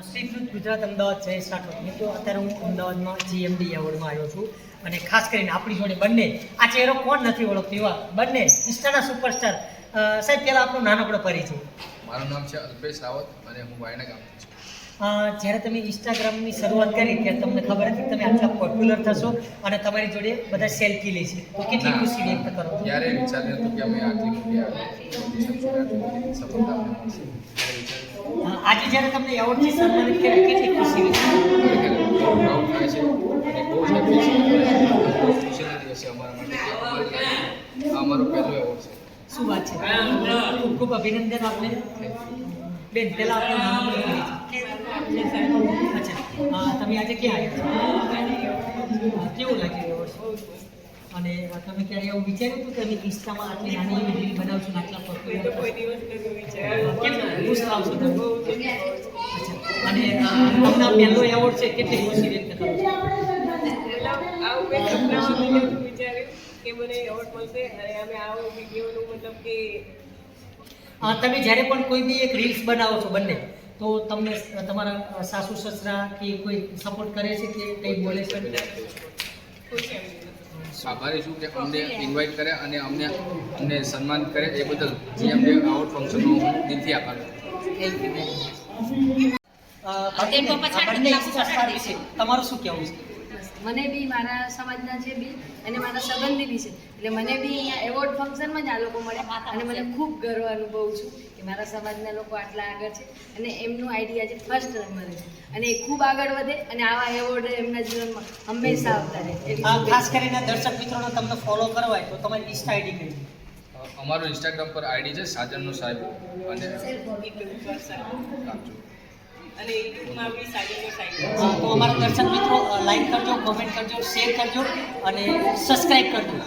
ગુજરાત અમદાવાદ જય રાઠોડ મિત્રો અત્યારે હું અમદાવાદમાં જીએમડી એવોર્ડમાં આવ્યો છું. અને ખાસ કરીને આપણી જોડે બંને આ ચહેરો કોણ નથી ઓળખતો એવા બંને ઇન્સ્ટાના સુપરસ્ટાર સાહેબ પહેલાં આપણો નાનકડો પરિચય. મારું નામ છે અલ્પેશ રાવત અને હું વાયના ગામથી છું. જ્યારે તમે ઇન્સ્ટાગ્રામની શરૂઆત કરી ત્યારે તમને ખબર હતી કે તમે આટલા પોપ્યુલર થશો અને તમારી જોડે બધા સેલ્ફી લેશે તો કેટલી. ખુશી વ્યક્ત કરો ત્યારે વિચાર્યું હતું કે અમે આટલી મોટી સફળતા અમને મળશે ત્યારે વિચાર્યું અ, આજે જ્યારે તમને એવોર્ડથી સન્માનિત કર્યા, કેટલી ખુશી કરો છો? શું વાત છે? ખૂબ અભિનંદન આપને. બેન, પહેલાં આપણું નામ તમે આજે ક્યાં આવ્યા કેવું લાગ્યું એવોર્ડ અને તમે ક્યારે એવું વિચાર્યું હતું કે અમે ઇન્સ્ટામાં આટલી નાની એવી રીલ બનાવશું આટલા popular કોઈ અચ્છા. અને તમને પહેલો એવોર્ડ છે કેટલી ખુશી વ્યક્ત કરો કે મને એવોર્ડ મળશે. અને અમે આવો વિડીયોનું મતલબ કે તમે જ્યારે પણ કોઈ બી એક રીલ્સ બનાવો છો બંને તો તમને તમારા સાસુ સસરા કે કોઈ સપોર્ટ કરે છે કે કંઈ બોલે છે? આભારી છું કે અમને ઇન્વાઇટ કરે અને અમને અમને સન્માન કરે એ બદલ જે અમને આઉટ ફંક્શનનો દિલથી આભાર. થેન્ક વિશે તમારું શું કહેવું છે? મને બી મારા સમાજના છે બી અને મારા સંબંધી બી છે. એટલે મને બી અહીંયા એવોર્ડ ફંક્શનમાં જ આ લોકો મળે. અને મને ખૂબ ગર્વ અનુભવું છું કે મારા સમાજના લોકો આટલા આગળ છે અને એમનું આઈડિયા છે ફર્સ્ટ નંબરે છે. અને એ ખૂબ આગળ વધે અને આવા એવોર્ડ એમના જીવનમાં હંમેશા આવતા રહે. ખાસ કરીને દર્શક મિત્રોને તમને ફોલો કરવા હોય તો તમારી ઇન્સ્ટા આઈડી કઈ? અમારું ઇન્સ્ટાગ્રામ પર આઈડી છે સાજનનો સાહેબ અને અને યુટ્યુબમાં બી સાડીનો સાઈડ તો અમારા દર્શક મિત્રો લાઈક કરજો કોમેન્ટ કરજો શેર કરજો અને સબસ્ક્રાઈબ કરજો.